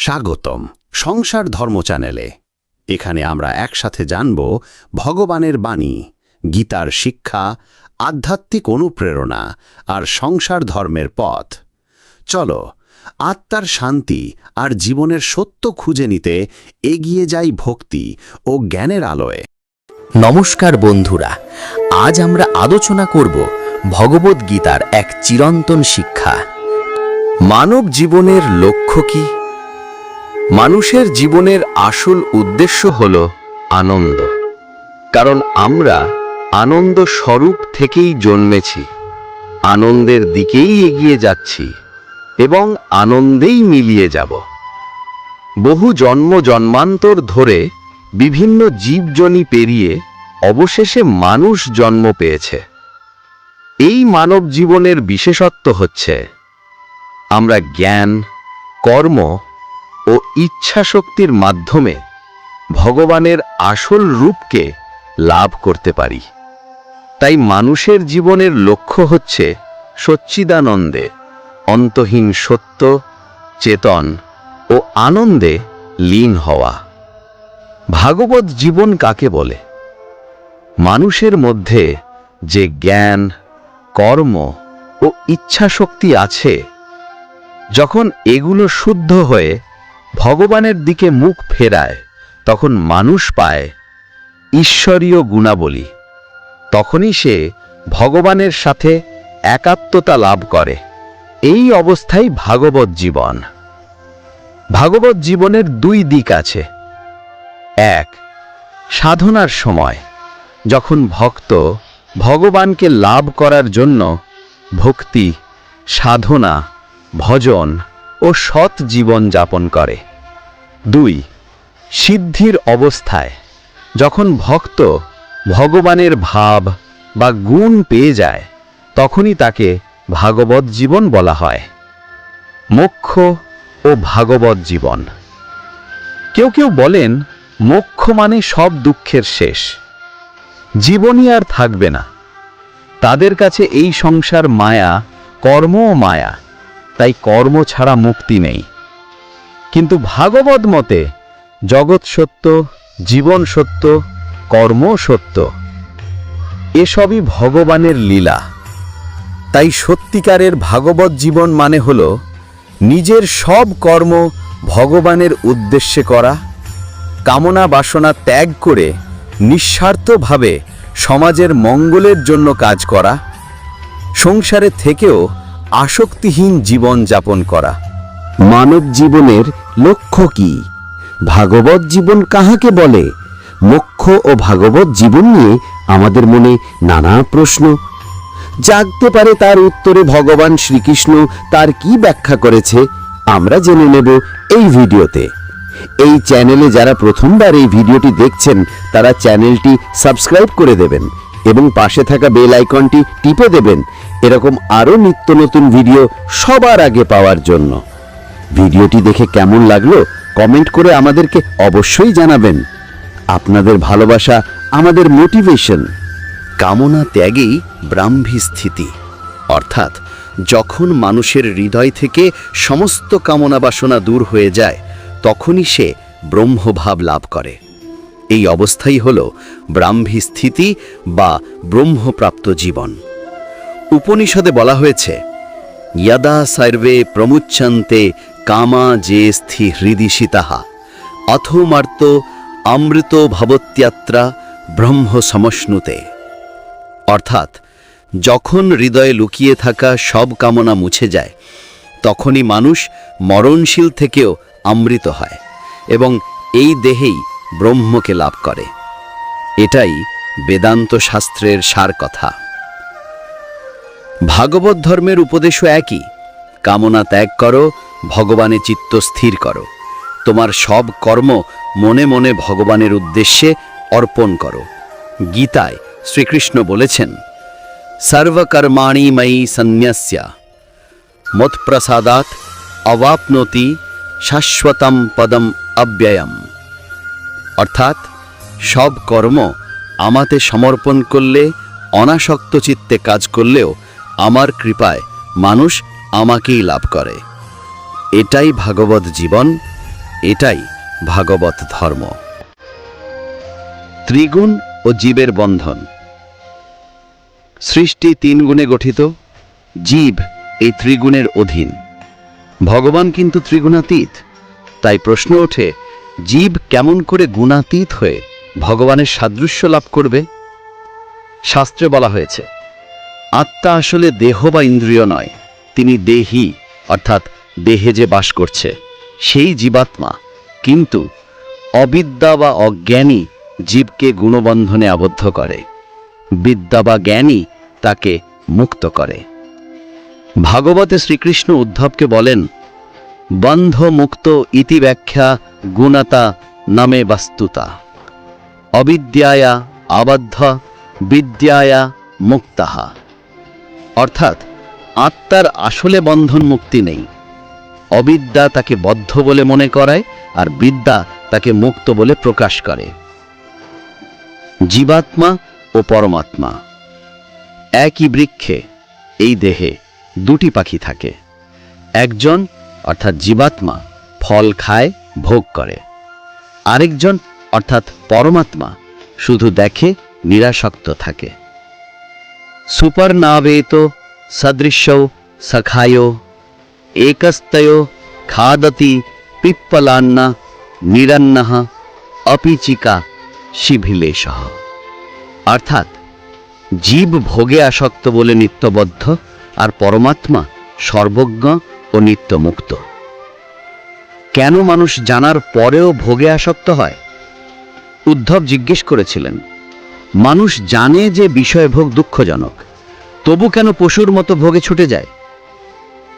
স্বাগতম সংসার ধর্ম চ্যানেলে। এখানে আমরা একসাথে জানব ভগবানের বাণী, গীতার শিক্ষা, আধ্যাত্মিক অনুপ্রেরণা আর সংসার ধর্মের পথ। চলো, আত্মার শান্তি আর জীবনের সত্য খুঁজে নিতে এগিয়ে যাই ভক্তি ও জ্ঞানের আলোয়। নমস্কার বন্ধুরা, আজ আমরা আলোচনা করব ভগবদ্গীতার এক চিরন্তন শিক্ষা। মানব জীবনের লক্ষ্য কি? মানুষের জীবনের আসল উদ্দেশ্য হল আনন্দ। কারণ আমরা আনন্দ স্বরূপ থেকেই জন্মেছি, আনন্দের দিকেই এগিয়ে যাচ্ছি এবং আনন্দেই মিলিয়ে যাব। বহু জন্ম জন্মান্তর ধরে বিভিন্ন জীবজনী পেরিয়ে অবশেষে মানুষ জন্ম পেয়েছে। এই মানব জীবনের বিশেষত্ব হচ্ছে, আমরা জ্ঞান, কর্ম ও ইচ্ছাশক্তির মাধ্যমে ভগবানের আসল রূপকে লাভ করতে পারি। তাই মানুষের জীবনের লক্ষ্য হচ্ছে সচ্চিদানন্দে অন্তহীন সত্য, চেতন ও আনন্দে লীন হওয়া। ভাগবত জীবন কাকে বলে? মানুষের মধ্যে যে জ্ঞান, কর্ম ও ইচ্ছাশক্তি আছে, যখন এগুলো শুদ্ধ হয়ে ভগবানের দিকে মুখ ফেরায়, তখন মানুষ পায় ঈশ্বরীয় গুণাবলী। তখনই সে ভগবানের সাথে একাত্মতা লাভ করে। এই অবস্থায় ভাগবত জীবন। ভাগবত জীবনের দুই দিক আছে। এক, সাধনার সময়। যখন ভক্ত ভগবানকে লাভ করার জন্য ভক্তি, সাধনা, ভজন ও সৎ জীবন যাপন করে। দুই, সিদ্ধির অবস্থায়, যখন ভক্ত ভগবানের ভাব বা গুণ পেয়ে যায়, তখনই তাকে ভাগবত জীবন বলা হয়। মোক্ষ ও ভাগবত জীবন। কেউ কেউ বলেন, মোক্ষ মানে সব দুঃখের শেষ। জীবনই আর থাকবে না। তাদের কাছে এই সংসার মায়া, কর্মও মায়া। তাই কর্ম ছাড়া মুক্তি নেই। কিন্তু ভাগবত মতে জগৎ সত্য, জীবন সত্য, কর্ম সত্য, এসবই ভগবানের লীলা। তাই সত্যিকারের ভাগবত জীবন মানে হল নিজের সব কর্ম ভগবানের উদ্দেশ্যে করা, কামনা বাসনা ত্যাগ করে নিঃস্বার্থভাবে সমাজের মঙ্গলের জন্য কাজ করা, সংসারে থেকেও আসক্তিহীন জীবন যাপন করা। মানব জীবনের লক্ষ্য কি? ভাগবত জীবন কাহাকে বলে? মোক্ষ ও ভাগবত জীবন নিয়ে আমাদের মনে নানা প্রশ্ন। জাগতে পারে তার উত্তরে ভগবান শ্রীকৃষ্ণ তার কি ব্যাখ্যা করেছে, আমরা জেনে নেব এই ভিডিওতে। এই চ্যানেলে যারা প্রথমবার এই ভিডিওটি দেখছেন, তারা চ্যানেলটি সাবস্ক্রাইব করে দেবেন। এবং পাশে থাকা বেল আইকনটি টিপে দেবেন। এরকম আরও নিত্য নতুন ভিডিও সবার আগে পাওয়ার জন্য। ভিডিওটি দেখে কেমন লাগল, কমেন্ট করে আমাদেরকে অবশ্যই জানাবেন। আপনাদের ভালোবাসা, আমাদের মোটিভেশন। কামনা ত্যাগেই ব্রাহ্মী স্থিতি। অর্থাৎ, যখন মানুষের হৃদয় থেকে সমস্ত কামনা বাসনা দূর হয়ে যায়, তখনই সে ব্রহ্মভাব লাভ করে। এই অবস্থাই হল ব্রাহ্মী স্থিতি বা ব্রহ্মপ্রাপ্ত জীবন। উপনিষদে বলা হয়েছে, ইয়াদা সর্বে প্রমুচ্ছন্তে কামা যে স্থি হৃদি সীতাহা অথমার্ত অমৃত ভবত্যাত্রা ব্রহ্ম সমশ্নুতে। অর্থাৎ, যখন হৃদয়ে লুকিয়ে থাকা সব কামনা মুছে যায়, তখনই মানুষ মরণশীল থেকেও অমৃত হয় এবং এই দেহেই ব্রহ্মকে লাভ করে। এটাই বেদান্ত শাস্ত্রের সার কথা। ভাগবত ধর্মের উপদেশও একই। কামনা ত্যাগ করো, ভগবানে চিত্ত স্থির করো। তোমার সব কর্ম মনে মনে ভগবানের উদ্দেশ্যে অর্পণ করো। গীতায় শ্রীকৃষ্ণ বলেছেন, সর্বকর্মাণি ময়ী সন্ন্যস্য। মৎপ্রসাদাত অবাপনতি শাশ্বতম পদম অব্যয়ম অর্থাৎ সব কর্ম আমাতে সমর্পণ করলে, অনাসক্ত চিত্তে কাজ করলেও আমার কৃপায় মানুষ আমাকেই লাভ করে। এটাই ভাগবত জীবন, এটাই ভাগবত ধর্ম। ত্রিগুণ ও জীবের বন্ধন। সৃষ্টি তিন গুণে গঠিত, জীব এই ত্রিগুণের অধীন। ভগবান কিন্তু ত্রিগুণাতীত, তাই প্রশ্ন ওঠে জীব কেমন করে গুণাতীত হয়ে ভগবানের সাদৃশ্য লাভ করবে? শাস্ত্রে বলা হয়েছে, আত্মা আসলে দেহ বা ইন্দ্রিয় নয়, তিনি দেহি, অর্থাৎ দেহে যে বাস করছে, সেই জীবাত্মা। কিন্তু অবিদ্যা বা অজ্ঞানী জীবকে গুণবন্ধনে আবদ্ধ করে। বিদ্যা বা জ্ঞানী তাকে মুক্ত করে। ভাগবতে শ্রীকৃষ্ণ উদ্ধবকে বলেন বন্ধ মুক্ত ইতি গুণতা নামে বাস্তুতা। অবিদ্যায়া আবদ্ধ, বিদ্যায়া মুক্তাহা। অর্থাৎ, আত্মার আসলে বন্ধন মুক্তি নেই। অবিদ্যা তাকে বদ্ধ বলে মনে করায়, আর বিদ্যা তাকে মুক্ত বলে প্রকাশ করে। জীবাত্মা ও পরমাত্মা। একই বৃক্ষে, এই দেহে দুটি পাখি থাকে। একজন অর্থাৎ জীবাত্মা, ফল খায়, ভোগ করে। আরেকজন, অর্থাৎ পরমাত্মা, শুধু দেখে, নিরাসক্ত থাকে। সুপার নাবেত সদৃশ্যৌ, সখায়, একস্তয়, খাদতি, পিপ্পলান্না, নিরান্নঃ, অপিচিকা, শিভিলেশ। অর্থাৎ, জীব ভোগে আসক্ত বলে নিত্যবদ্ধ, আর পরমাত্মা সর্বজ্ঞ ও নিত্যমুক্ত। কেন মানুষ জানার পরেও ভোগে আসক্ত হয়? উদ্ধব জিজ্ঞেস করেছিলেন, মানুষ জানে যে বিষয়ভোগ দুঃখজনক, তবু কেন পশুর মতো ভোগে ছুটে যায়?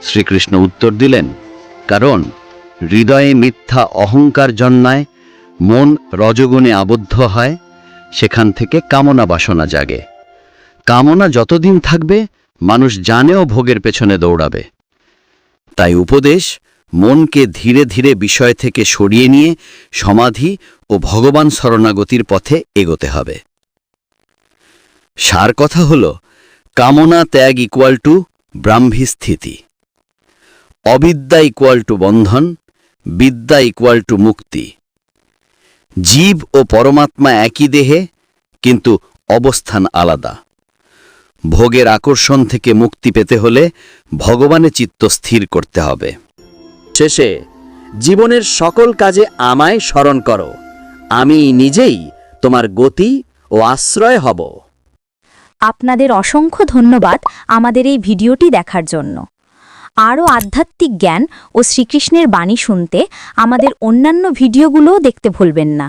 শ্রীকৃষ্ণ উত্তর দিলেন, কারণ হৃদয়ে মিথ্যা অহংকার জন্মায়, মন রজগুণে আবদ্ধ হয়, সেখান থেকে কামনা বাসনা জাগে। কামনা যতদিন থাকবে, মানুষ জানেও ভোগের পেছনে দৌড়াবে। তাই উপদেশ, মনকে ধীরে ধীরে বিষয় থেকে সরিয়ে নিয়ে সমাধি ও ভগবান শরণাগতির পথে এগোতে হবে। সার কথা হল, কামনা ত্যাগ ইকুয়াল টু ব্রাহ্মী স্থিতি। অবিদ্যা ইকুয়াল টু বন্ধন, বিদ্যা ইকুয়াল টু মুক্তি। জীব ও পরমাত্মা একই দেহে, কিন্তু অবস্থান আলাদা। ভোগের আকর্ষণ থেকে মুক্তি পেতে হলে ভগবানে চিত্ত স্থির করতে হবে। শেষে, জীবনের সকল কাজে আমায় স্মরণ করো। আমি নিজেই তোমার গতি ও আশ্রয় হব। আপনাদের অসংখ্য ধন্যবাদ আমাদের এই ভিডিওটি দেখার জন্য। আরও আধ্যাত্মিক জ্ঞান ও শ্রীকৃষ্ণের বাণী শুনতে আমাদের অন্যান্য ভিডিওগুলোও দেখতে ভুলবেন না।